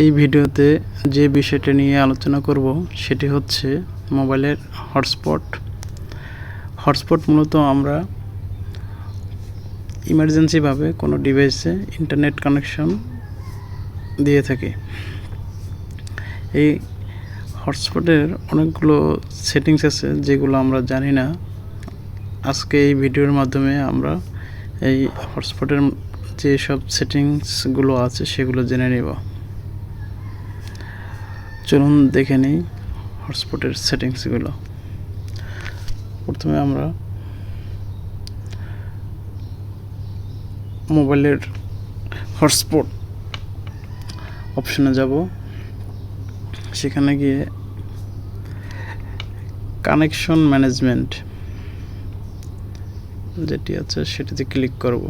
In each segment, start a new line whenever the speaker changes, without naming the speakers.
এই ভিডিওতে যে বিষয়টা নিয়ে আলোচনা করব সেটি হচ্ছে মোবাইলের হটস্পট। হটস্পট মূলত আমরা ইমার্জেন্সিভাবে কোনো ডিভাইসে ইন্টারনেট কানেকশন দিয়ে থাকি। এই হটস্পটের অনেকগুলো সেটিংস আছে যেগুলো আমরা জানি না। আজকে এই ভিডিওর মাধ্যমে আমরা এই হটস্পটের যে সব সেটিংসগুলো আছে সেগুলো জেনে নেব। চলুন দেখে নিই হটস্পটের সেটিংসগুলো প্রথমে আমরা মোবাইলের হটস্পট অপশনে যাব। সেখানে গিয়ে কানেকশন ম্যানেজমেন্ট যেটি আছে সেটিতে ক্লিক করব।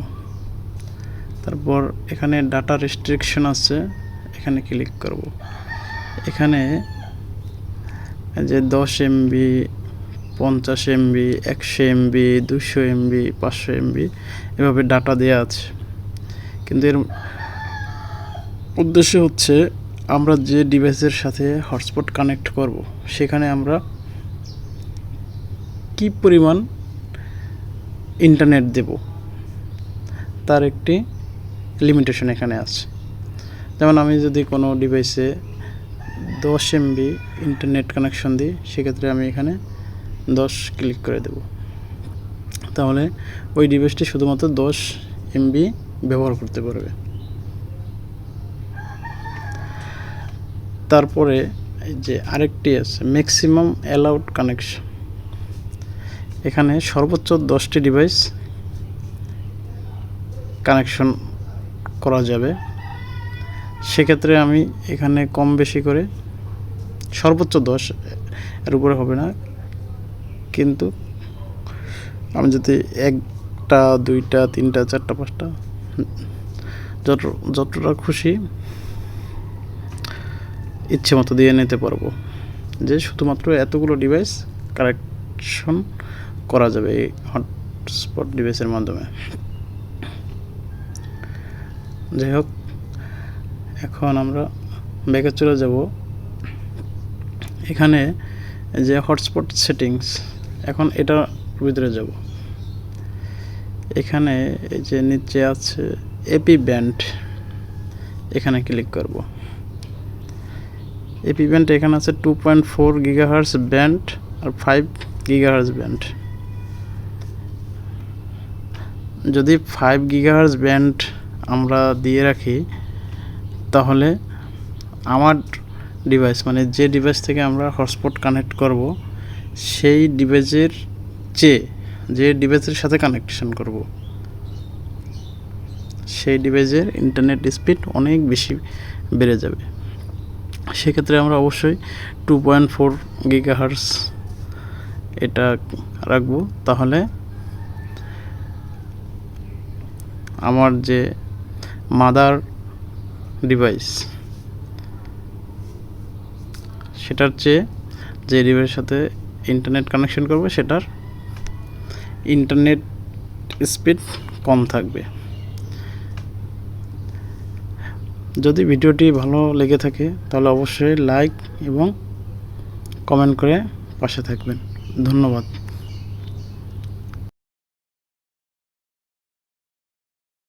তারপর এখানে ডাটা রেস্ট্রিকশন আছে, এখানে ক্লিক করব। এখানে যে দশ এমবি, পঞ্চাশ এমবি, একশো এমবি দুশো এমবি, পাঁচশো এমবি, এভাবে ডাটা দেওয়া আছে। কিন্তু এর উদ্দেশ্য হচ্ছে আমরা যে ডিভাইসের সাথে হটস্পট কানেক্ট করব, সেখানে আমরা কি পরিমাণ ইন্টারনেট দেব, তার একটি লিমিটেশন এখানে আছে। যেমন আমি যদি কোনো ডিভাইসে দশ এমবি ইন্টারনেট কানেকশন দিই, সেক্ষেত্রে আমি এখানে দশ ক্লিক করে দেব। তাহলে ওই ডিভাইসটি শুধুমাত্র দশ এমবি ব্যবহার করতে পারবে। তারপরে যে আরেকটি আছে ম্যাক্সিমাম অ্যালাউড কানেকশন এখানে সর্বোচ্চ দশটি ডিভাইস কানেকশন করা যাবে। সেক্ষেত্রে আমি এখানে কম বেশি করে সর্বোচ্চ দশ এর উপরে হবে না। কিন্তু আমি যদি একটা, দুইটা, তিনটা, চারটা, পাঁচটা, যত, যতটা খুশি ইচ্ছে মতো দিয়ে নিতে পারব। যে শুধুমাত্র এতগুলো ডিভাইস কানেকশন করা যাবে এই হটস্পট ডিভাইসের মাধ্যমে। যাই হোক, এখন আমরা ব্যাকে চলে যাব। এখানে যে হটস্পট সেটিংস এখন এটার ভিতরে যাব। এখানে এই যে নিচে আছে এপি ব্যান্ড এখানে ক্লিক করব। এপি ব্যান্ড এখানে আছে two point four gigahertz band আর ফাইভ গিগাহার্স ব্যান্ড যদি ফাইভ গিগাহার্স ব্যান্ড আমরা দিয়ে রাখি, তাহলে আমার ডিভাইস মানে যে ডিভাইস থেকে আমরা হটস্পট কানেক্ট করব, সেই ডিভাইসের চেয়ে, যে ডিভাইসের সাথে কানেকশন করব, সেই ডিভাইসের ইন্টারনেট স্পিড অনেক বেশি বেড়ে যাবে। সেক্ষেত্রে আমরা অবশ্যই টু পয়েন্ট ফোর গিগাহার্স এটা রাখব। তাহলে আমার যে মাদার ডিভাইস সেটার চেয়ে যে ডিভাইসের সাথে ইন্টারনেট কানেকশন করবে, সেটার ইন্টারনেট স্পিড কম থাকবে। যদি ভিডিওটি ভালো লেগে থাকে, তাহলে অবশ্যই লাইক এবং কমেন্ট করে পাশে থাকবেন। ধন্যবাদ।